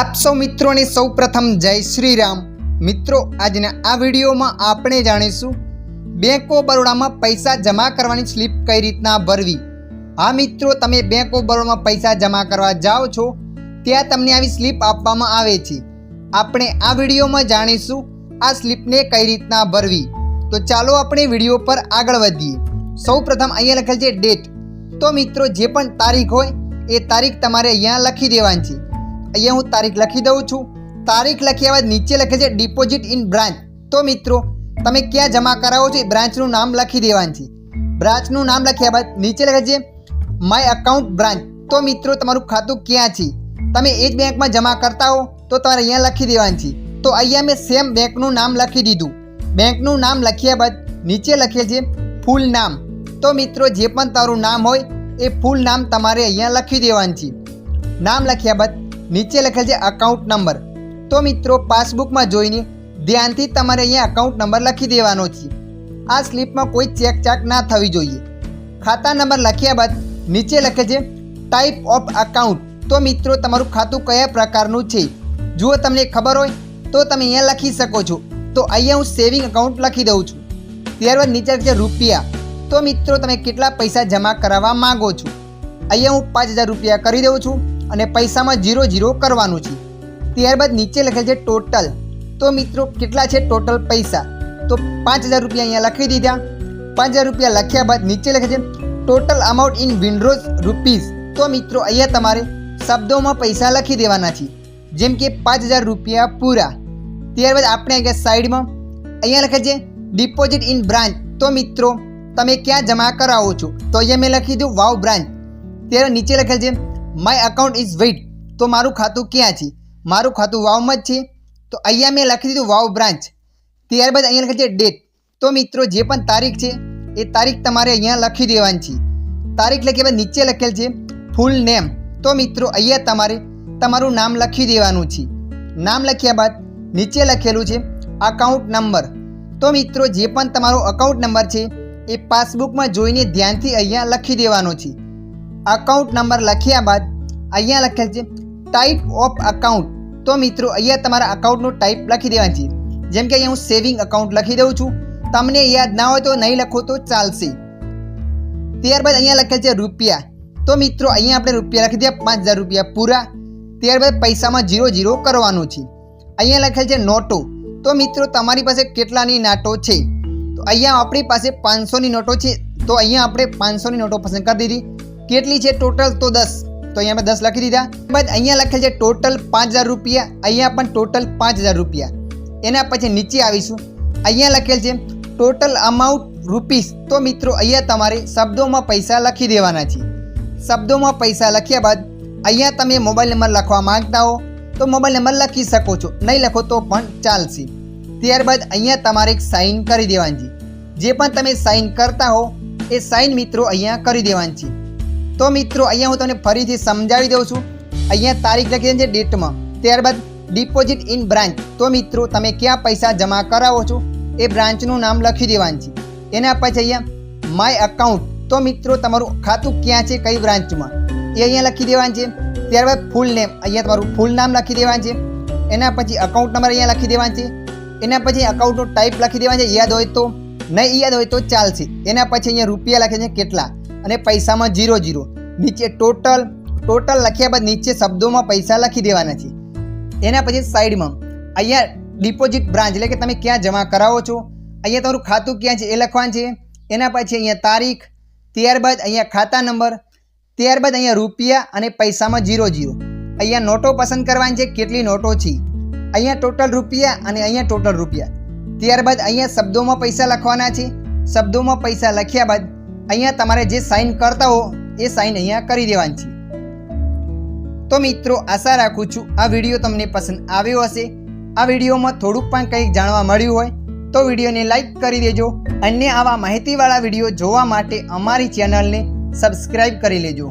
આપ સૌ મિત્રોને સૌ પ્રથમ જય શ્રી રામ મિત્રો, આજના આ વિડીયોમાં આપણે જાણીશું બેંક ઓફ બરોડામાં પૈસા જમા કરવાની સ્લીપ કઈ રીતના ભરવી. હા મિત્રો, તમે બેંક ઓફ બરોડામાં પૈસા જમા કરવા જાઓ છો, ત્યાં તમને આવી સ્લીપ આપવામાં આવે છે. આપણે આ વિડીયોમાં જાણીશું આ સ્લીપને કઈ રીતના ભરવી. તો ચાલો આપણે વીડિયો પર આગળ વધીએ. સૌ પ્રથમ અહીંયા લખેલ છે ડેટ. તો મિત્રો, જે પણ તારીખ હોય, એ તારીખ તમારે અહીંયા લખી દેવાની છે. અહીંયા હું તારીખ લખી દઉં છું. તારીખ લખ્યા બાદ નીચે લખે છે ડિપોઝિટ ઇન બ્રાન્ચ તો મિત્રો, તમે ક્યાં જમા કરાવો છો એ બ્રાન્ચનું નામ લખી દેવાનું છે. બ્રાન્ચનું નામ લખ્યા બાદ નીચે લખે છે માય અકાઉન્ટ બ્રાન્ચ તો મિત્રો, તમારું ખાતું ક્યાં છે? તમે એ જ બેંકમાં જમા કરતા હો, તો તમારે અહીંયા લખી દેવાનું છે. તો અહીંયા મેં સેમ બેંકનું નામ લખી દીધું. બેંકનું નામ લખ્યા બાદ નીચે લખેલ છે ફૂલ નામ. તો મિત્રો, જે પણ તારું નામ હોય, એ ફૂલ નામ તમારે અહીંયા લખી દેવાનું છે. નામ લખ્યા બાદ નીચે લખેલ છે અકાઉન્ટ નંબર તો મિત્રો પાસબુકમાં જોઈને ધ્યાનથી તમારે અહીંયા અકાઉન્ટ નંબર લખી દેવાનો છે. આ સ્લીપમાં કોઈ ચેક ચાક ના થવી જોઈએ. ખાતા નંબર લખ્યા બાદ નીચે લખે છે ટાઈપ ઓફ અકાઉન્ટ તો મિત્રો, તમારું ખાતું કયા પ્રકારનું છે? જુઓ તમને ખબર હોય તો તમે અહીંયા લખી શકો છો. તો અહીંયા હું સેવિંગ અકાઉન્ટ લખી દઉં છું. ત્યારબાદ નીચે છે રૂપિયા. તો મિત્રો, તમે કેટલા પૈસા જમા કરાવવા માંગો છો? અહીંયા હું પાંચ હજાર રૂપિયા કરી દઉં છું. અને પૈસામાં જીરો જીરો કરવાનું છે. ત્યારબાદ નીચે લખેલ છે ટોટલ તો મિત્રો, કેટલા છે ટોટલ પૈસા? તો પાંચ હજાર રૂપિયા અહીંયા લખી દીધા. પાંચ હજાર રૂપિયા લખ્યા બાદ નીચે લખે છે total amount in words rupees તો મિત્રો, અહીંયા તમારે શબ્દોમાં પૈસા લખી દેવાના છે. જેમ કે પાંચ હજાર રૂપિયા પૂરા. ત્યારબાદ આપણે અહીંયા સાઈડમાં અહીંયા લખે છે ડિપોઝિટ ઇન બ્રાન્ચ તો મિત્રો, તમે ક્યાં જમા કરાવો છો? તો અહીંયા મેં લખી દીધું વાવ બ્રાન્ચ ત્યારે નીચે લખેલ છે માય અકાઉન્ટ ઇઝ વેઇટ તો મારું ખાતું ક્યાં છે? મારું ખાતું વાવમાં જ છે. તો અહીંયા મેં લખી દીધું વાવ બ્રાન્ચ ત્યારબાદ અહીંયા લખેલ છે ડેટ તો મિત્રો, જે પણ તારીખ છે, એ તારીખ તમારે અહીંયા લખી દેવાની છે. તારીખ લખ્યા બાદ નીચે લખેલ છે ફૂલ નેમ તો મિત્રો, અહીંયા તમારે તમારું નામ લખી દેવાનું છે. નામ લખ્યા બાદ નીચે લખેલું છે અકાઉન્ટ નંબર તો મિત્રો, જે પણ તમારો અકાઉન્ટ નંબર છે, એ પાસબુકમાં જોઈને ધ્યાનથી અહીંયા લખી દેવાનો છે. અકાઉન્ટ નંબર લખ્યા બાદ અહીંયા લખેલ છે ટાઈપ ઓફ અકાઉન્ટ તો મિત્રો, અહીંયા તમારા અકાઉન્ટનું ટાઈપ લખી દેવાનું છે. જેમ કે અહીંયા હું સેવિંગ અકાઉન્ટ લખી દઉં છું. તમને યાદ ના હોય તો નહીં લખો તો ચાલશે. ત્યારબાદ અહીંયા લખેલ છે રૂપિયા. તો મિત્રો, અહીંયા આપણે રૂપિયા લખી દઈએ પાંચ હજાર રૂપિયા પૂરા. ત્યારબાદ પૈસામાં જીરો જીરો કરવાનું છે. અહીંયા લખેલ છે નોટો. તો મિત્રો, તમારી પાસે કેટલાની નાટો છે? તો અહીંયા આપણી પાસે પાંચસોની નોટો છે. તો અહીંયા આપણે પાંચસોની નોટો પસંદ કરી દીધી. કેટલી છે ટોટલ? તો દસ. તો અહીંયા મેં દસ લખી દીધા. બાદ અહીંયા લખેલ છે ટોટલ પાંચ હજાર રૂપિયા. અહીંયા પણ ટોટલ પાંચ હજાર રૂપિયા. એના પછી નીચે આવીશું. અહીંયા લખેલ છે ટોટલ અમાઉન્ટ રૂપીસ તો મિત્રો, અહીંયા તમારે શબ્દોમાં પૈસા લખી દેવાના છે. શબ્દોમાં પૈસા લખ્યા બાદ અહીંયા તમે મોબાઈલ નંબર લખવા માંગતા હો. તો મોબાઈલ નંબર લખી શકો છો. નહીં લખો તો પણ ચાલશે. ત્યારબાદ અહીંયા તમારે સાઇન કરી દેવાની છે. જે પણ તમે સાઇન કરતા હો, એ સાઇન મિત્રો અહીંયા કરી દેવાની છે. તો મિત્રો, અહીંયા હું તમને ફરીથી સમજાવી દઉં છું. અહીંયા તારીખ લખી છે ડેટમાં. ત્યારબાદ ડિપોઝિટ ઇન બ્રાન્ચ તો મિત્રો, તમે ક્યાં પૈસા જમા કરાવો છો? એ બ્રાન્ચનું નામ લખી દેવાનું છે. એના પછી અહીંયા માય અકાઉન્ટ તો મિત્રો, તમારું ખાતું ક્યાં છે? કઈ બ્રાન્ચમાં એ અહીંયા લખી દેવાનું છે. ત્યારબાદ ફૂલ નેમ અહીંયા તમારું ફૂલ નામ લખી દેવાનું છે. એના પછી અકાઉન્ટ નંબર અહીંયા લખી દેવાનું છે. એના પછી અકાઉન્ટનો ટાઈપ લખી દેવાનું છે. યાદ હોય તો, નહીં યાદ હોય તો ચાલશે. એના પછી અહીંયા રૂપિયા લખે છે કેટલા? અને પૈસામાં જીરો જીરો નીચે ટોટલ ટોટલ લખ્યા બાદ નીચે શબ્દોમાં પૈસા લખી દેવાના છે. એના પછી સાઈડમાં અહીંયા ડિપોઝિટ બ્રાન્ચ એટલે કે તમે ક્યાં જમા કરાવો છો, અહીંયા તમારું ખાતું ક્યાં છે એ લખવાનું છે. એના પછી અહીંયા તારીખ, ત્યારબાદ અહીંયા ખાતા નંબર, ત્યારબાદ અહીંયા રૂપિયા અને પૈસામાં જીરો જીરો અહીંયા નોટો પસંદ કરવાની છે, કેટલી નોટો છે? અહીંયા ટોટલ રૂપિયા અને અહીંયા ટોટલ રૂપિયા. ત્યારબાદ અહીંયા શબ્દોમાં પૈસા લખવાના છે. શબ્દોમાં પૈસા લખ્યા બાદ અહીંયા તમારે જે સાઇન કરતા હો એ સાઇન અહીંયા કરી દેવાની છે. તો મિત્રો, આશા રાખું છું આ વીડિયો તમને પસંદ આવ્યો હશે. આ વિડીયોમાં થોડુંક પણ કંઈક જાણવા મળ્યું હોય, તો વિડીયોને લાઈક કરી દેજો. અન્ય આવા માહિતીવાળા વીડિયો જોવા માટે અમારી ચેનલને સબસ્ક્રાઈબ કરી લેજો.